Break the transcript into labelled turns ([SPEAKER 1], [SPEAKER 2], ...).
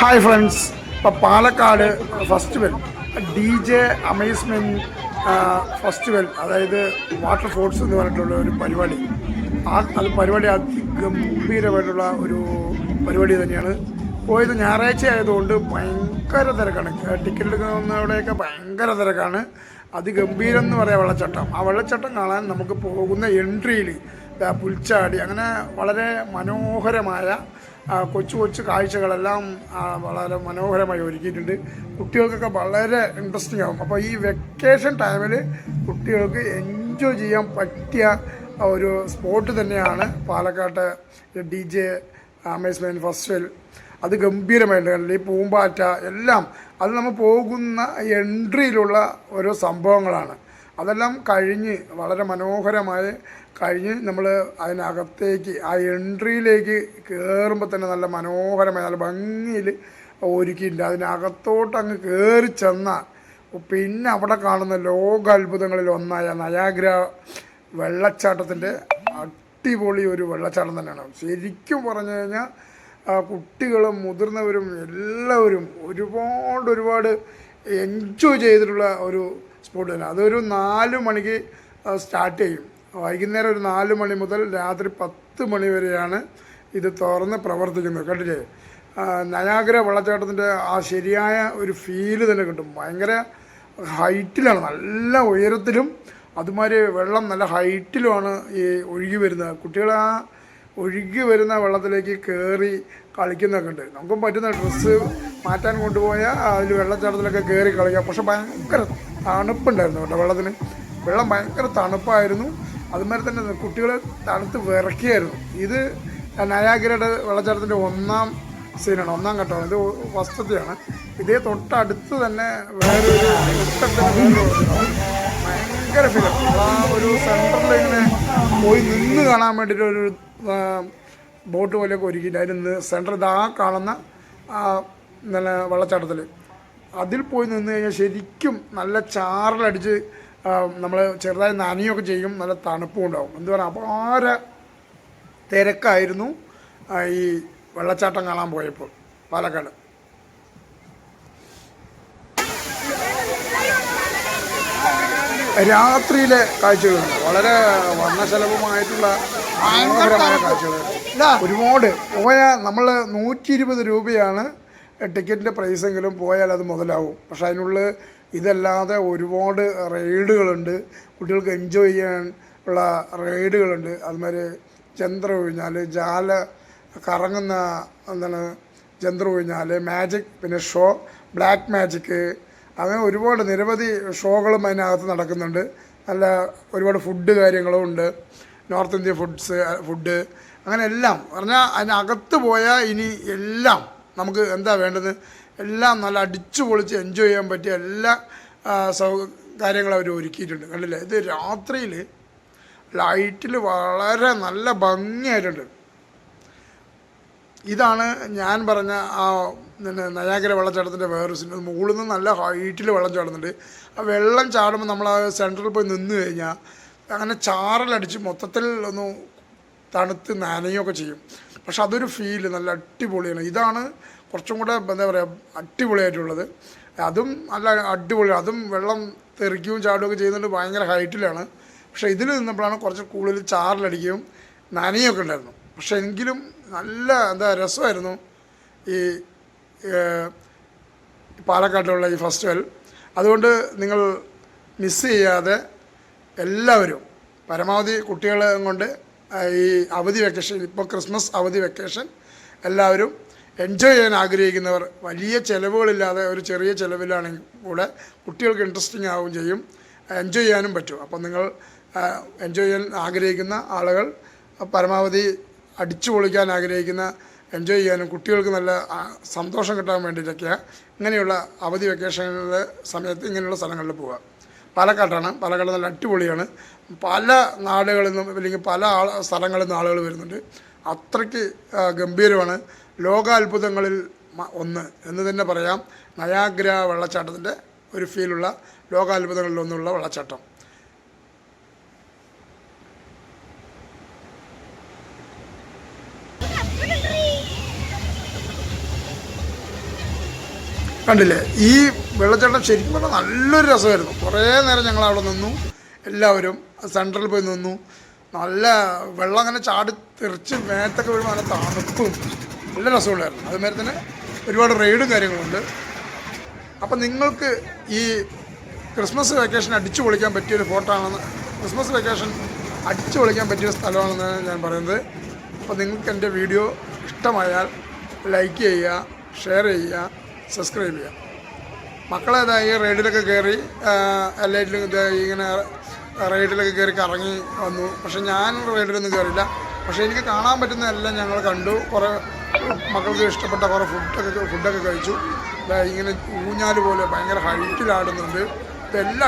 [SPEAKER 1] Hi friends ഇപ്പോൾ Palakkad festival D J amusement festival അതായത് water forts എന്ന് പറഞ്ഞിട്ടുള്ള ഒരു പരിപാടി. ആ അത് പരിപാടി അതിഗംഭീരമായിട്ടുള്ള ഒരു പരിപാടി തന്നെയാണ്. പോയത് ഞായറാഴ്ച ആയതുകൊണ്ട് ഭയങ്കര തിരക്കാണ്. ടിക്കറ്റ് എടുക്കുന്നവിടെയൊക്കെ ഭയങ്കര തിരക്കാണ്. അതിഗംഭീരം എന്ന് പറയാം വെള്ളച്ചാട്ടം. ആ വെള്ളച്ചാട്ടം കാണാൻ നമുക്ക് പോകുന്ന എൻട്രിയിൽ പുൽച്ചാടി അങ്ങനെ വളരെ മനോഹരമായ കൊച്ചു കൊച്ചു കാഴ്ചകളെല്ലാം വളരെ മനോഹരമായി ഒരുക്കിയിട്ടുണ്ട്. കുട്ടികൾക്കൊക്കെ വളരെ ഇൻട്രസ്റ്റിംഗ് ആകും അപ്പോൾ ഈ വെക്കേഷൻ ടൈമിൽ കുട്ടികൾക്ക് എൻജോയ് ചെയ്യാൻ പറ്റിയ ഒരു സ്പോട്ട് തന്നെയാണ് പാലക്കാട്ട് ഡി ജെ അമേസ്മെന്റ് ഫെസ്റ്റിവൽ അത് ഗംഭീരമായിട്ടുണ്ട്. ഈ പൂമ്പാറ്റ എല്ലാം അത് നമ്മൾ പോകുന്ന എൻട്രിയിലുള്ള ഓരോ സംഭവങ്ങളാണ്. അതെല്ലാം കഴിഞ്ഞ് വളരെ മനോഹരമായി കഴിഞ്ഞ് നമ്മൾ അതിനകത്തേക്ക് ആ എൻട്രിയിലേക്ക് കയറുമ്പോൾ തന്നെ നല്ല മനോഹരമായി നല്ല ഭംഗിയിൽ ഒരുക്കിയിട്ടുണ്ട്. അതിനകത്തോട്ട് അങ്ങ് കയറി ചെന്നാൽ പിന്നെ അവിടെ കാണുന്ന ലോകാത്ഭുതങ്ങളിൽ ഒന്നായ നയാഗ്ര വെള്ളച്ചാട്ടത്തിന്റെ അടിപൊളി ഒരു വെള്ളച്ചാട്ടം തന്നെയാണ്. ശരിക്കും പറഞ്ഞു കഴിഞ്ഞാൽ കുട്ടികളും മുതിർന്നവരും എല്ലാവരും ഒരുപാട് ഒരുപാട് എൻജോയ് ചെയ്തിട്ടുള്ള ഒരു സ്പോട്ട് തന്നെ. അതൊരു നാല് മണിക്ക് സ്റ്റാർട്ട് ചെയ്യും. വൈകുന്നേരം ഒരു നാല് മണി മുതൽ രാത്രി പത്ത് മണി വരെയാണ് ഇത് തുറന്ന് പ്രവർത്തിക്കുന്നത്. കേട്ടില്ലേ? നയാഗ്ര വെള്ളച്ചാട്ടത്തിന്റെ ആ ശരിയായ ഒരു ഫീൽ തന്നെ കിട്ടും. ഭയങ്കര ഹൈറ്റിലാണ്. നല്ല ഉയരത്തിലും അതുമാതിരി വെള്ളം നല്ല ഹൈറ്റിലുമാണ് ഈ ഒഴുകി വരുന്നത്. കുട്ടികൾ ആ ഒഴുകി വരുന്ന വെള്ളത്തിലേക്ക് കയറി കളിക്കുന്നൊക്കെ ഉണ്ട്. നമുക്കും പറ്റുന്ന ഡ്രസ്സ് മാറ്റാൻ കൊണ്ടുപോയാൽ അതിൽ വെള്ളച്ചാട്ടത്തിലൊക്കെ കയറി കളിക്കാം. പക്ഷെ ഭയങ്കര തണുപ്പുണ്ടായിരുന്നു കേട്ടോ വെള്ളത്തിന്. വെള്ളം ഭയങ്കര തണുപ്പായിരുന്നു. അതുമാതിരി തന്നെ കുട്ടികളെ തണുത്ത് വിറക്കിയായിരുന്നു. ഇത് നയാഗിരയുടെ വെള്ളച്ചാട്ടത്തിന്റെ ഒന്നാം സീനാണ് ഒന്നാം ഘട്ടമാണ്. ഇത് ഫസ്റ്റത്തെയാണ് ഇതേ തൊട്ടടുത്ത് തന്നെ വേറൊരു ഭയങ്കര ഫിലിം ആ ഒരു സെന്ററിൽ ഇങ്ങനെ പോയി നിന്ന് കാണാൻ വേണ്ടിയിട്ട് ഒരു ബോട്ട് പോലെയൊക്കെ ഒരുക്കിയിട്ട് അതിൽ സെന്റർ ഇതാ കാണുന്ന നല്ല വെള്ളച്ചാട്ടത്തിൽ അതിൽ പോയി നിന്ന് കഴിഞ്ഞാൽ ശരിക്കും നല്ല ചാറിലടിച്ച് നമ്മൾ ചെറുതായി നനയൊക്കെ ചെയ്യും നല്ല തണുപ്പും ഉണ്ടാവും. എന്ത് പറയുക അപാര തിരക്കായിരുന്നു ഈ വെള്ളച്ചാട്ടം കാണാൻ പോയപ്പോൾ പാലക്കാട്. രാത്രിയിലെ കാഴ്ചകളുണ്ട് വളരെ വർണശലഭമായിട്ടുള്ള മനോഹരമായ കാഴ്ചകൾ. ഒരുപാട്. പോയ നമ്മൾ നൂറ്റി ഇരുപത് രൂപയാണ് ടിക്കറ്റിന്റെ പ്രൈസെങ്കിലും പോയാൽ അത് മുതലാവും. പക്ഷെ അതിനുള്ളിൽ ഇതല്ലാതെ ഒരുപാട് റൈഡുകളുണ്ട്. കുട്ടികൾക്ക് എൻജോയ് ചെയ്യാൻ ഉള്ള റൈഡുകളുണ്ട്. അതുമാതിരി ചന്ദ്ര ഒഴിഞ്ഞാൽ ജാല കറങ്ങുന്ന എന്താണ് ചന്ദ്ര ഒഴിഞ്ഞാൽ മാജിക് പിന്നെ ഷോ ബ്ലാക്ക് മാജിക്ക് അങ്ങനെ ഒരുപാട് നിരവധി ഷോകളും അതിനകത്ത് നടക്കുന്നുണ്ട്. നല്ല ഒരുപാട് ഫുഡ് കാര്യങ്ങളും ഉണ്ട്. നോർത്ത് ഇന്ത്യൻ ഫുഡ്സ് ഫുഡ് അങ്ങനെ എല്ലാം. പറഞ്ഞാൽ അതിനകത്ത് പോയാൽ ഇനി എല്ലാം നമുക്ക് എന്താ വേണ്ടത്? എല്ലാം നല്ല അടിച്ചു പൊളിച്ച് എൻജോയ് ചെയ്യാൻ പറ്റിയ എല്ലാ സൗ കാര്യങ്ങളും അവർ ഒരുക്കിയിട്ടുണ്ട്. കണ്ടില്ലേ? ഇത് രാത്രിയിൽ ലൈറ്റിൽ വളരെ നല്ല ഭംഗിയായിട്ടുണ്ട്. ഇതാണ് ഞാൻ പറഞ്ഞ ആ പിന്നെ നയാഗര വെള്ളച്ചാട്ടത്തിന്റെ വേറൊരു സിനിമ മുകളിൽ നിന്ന് നല്ല ഹൈറ്റിൽ വെള്ളം ചാടുന്നുണ്ട്. ആ വെള്ളം ചാടുമ്പോൾ നമ്മൾ ആ സെന്ററിൽ പോയി നിന്ന് കഴിഞ്ഞാൽ അങ്ങനെ ചാറലടിച്ച് മൊത്തത്തിൽ ഒന്ന് തണുത്ത് നനയുകയൊക്കെ ചെയ്യും. പക്ഷെ അതൊരു ഫീൽ നല്ല അടിപൊളിയാണ്. ഇതാണ് കുറച്ചും കൂടെ എന്താ പറയുക അടിപൊളിയായിട്ടുള്ളത്. അതും നല്ല അടിപൊളി അതും വെള്ളം തെറിക്കുകയും ചാടുകയൊക്കെ ചെയ്യുന്നുണ്ട് ഭയങ്കര ഹൈറ്റിലാണ്. പക്ഷേ ഇതിൽ നിന്നപ്പോഴാണ് കുറച്ച് കൂടുതൽ ചാറിലടിക്കുകയും നനയൊക്കെ ഉണ്ടായിരുന്നു. പക്ഷെ എങ്കിലും നല്ല എന്താ രസമായിരുന്നു ഈ പാലക്കാട്ടിലുള്ള ഈ ഫെസ്റ്റിവൽ അതുകൊണ്ട് നിങ്ങൾ മിസ് ചെയ്യാതെ എല്ലാവരും പരമാവധി കുട്ടികളെ കൊണ്ട് ഈ അവധി വെക്കേഷൻ ഇപ്പോൾ ക്രിസ്മസ് അവധി വെക്കേഷൻ എല്ലാവരും എൻജോയ് ചെയ്യാൻ ആഗ്രഹിക്കുന്നവർ വലിയ ചിലവുകളില്ലാതെ ഒരു ചെറിയ ചിലവിലാണെങ്കിൽ കൂടെ കുട്ടികൾക്ക് ഇൻട്രസ്റ്റിംഗ് ആവുകയും ചെയ്യും. എൻജോയ് ചെയ്യാനും പറ്റും. അപ്പം നിങ്ങൾ എൻജോയ് ചെയ്യാൻ ആഗ്രഹിക്കുന്ന ആളുകൾ പരമാവധി അടിച്ചു പൊളിക്കാൻ ആഗ്രഹിക്കുന്ന എൻജോയ് ചെയ്യാനും കുട്ടികൾക്ക് നല്ല സന്തോഷം കിട്ടാൻ വേണ്ടിയിട്ടൊക്കെയാണ് ഇങ്ങനെയുള്ള അവധി വെക്കേഷനുകളുടെ സമയത്ത് ഇങ്ങനെയുള്ള സ്ഥലങ്ങളിൽ പോവുക. പാലക്കാട്ടാണ്. പാലക്കാട് നല്ല അടിപൊളിയാണ്. പല നാടുകളിൽ നിന്നും അല്ലെങ്കിൽ പല ആൾ സ്ഥലങ്ങളിൽ നിന്ന് ആളുകൾ വരുന്നുണ്ട്. അത്രയ്ക്ക് ഗംഭീരമാണ്. ലോകാത്ഭുതങ്ങളിൽ ഒന്ന് എന്ന് തന്നെ പറയാം. നയാഗ്ര വെള്ളച്ചാട്ടത്തിന്റെ ഒരു ഫീലുള്ള ലോകാത്ഭുതങ്ങളിൽ ഒന്നുള്ള വെള്ളച്ചാട്ടം. കണ്ടില്ലേ? ഈ വെള്ളച്ചാട്ടം ശരിക്കും പറഞ്ഞാൽ നല്ലൊരു രസമായിരുന്നു. കുറേ നേരം ഞങ്ങൾ അവിടെ നിന്നു. എല്ലാവരും സെൻട്രൽ പോയി നിന്നു. നല്ല വെള്ളം അങ്ങനെ ചാടി തെറിച്ച് മേത്തൊക്കെ വീഴുമ്പോൾ നല്ല തണുപ്പും നല്ല രസമുള്ളായിരുന്നു. അതുമാതിരി തന്നെ ഒരുപാട് റൈഡും കാര്യങ്ങളുണ്ട്. അപ്പം നിങ്ങൾക്ക് ഈ ക്രിസ്മസ് വെക്കേഷൻ അടിച്ചു പൊളിക്കാൻ പറ്റിയൊരു ഫോട്ടോ ആണെന്ന് ക്രിസ്മസ് വെക്കേഷൻ അടിച്ചു പൊളിക്കാൻ പറ്റിയ സ്ഥലമാണെന്ന് ഞാൻ പറയുന്നത്. അപ്പോൾ നിങ്ങൾക്ക് എന്റെ വീഡിയോ ഇഷ്ടമായാൽ ലൈക്ക് ചെയ്യുക ഷെയർ ചെയ്യുക സബ്സ്ക്രൈബ് ചെയ്യുക. മക്കളെ ഈ റൈഡിലൊക്കെ കയറി എല്ലാറ്റിലും ഇങ്ങനെ റൈഡിലൊക്കെ കയറി കറങ്ങി വന്നു. പക്ഷെ ഞാൻ റൈഡിലൊന്നും കയറിയില്ല പക്ഷേ എനിക്ക് കാണാൻ പറ്റുന്നതെല്ലാം ഞങ്ങൾ കണ്ടു. കുറേ മക്കൾക്ക് ഇഷ്ടപ്പെട്ട കുറേ ഫുഡൊക്കെ ഫുഡൊക്കെ കഴിച്ചു. ഇങ്ങനെ ഊഞ്ഞാൽ പോലെ ഭയങ്കര ഹൈറ്റിലാടുന്നുണ്ട്. ഇതെല്ലാം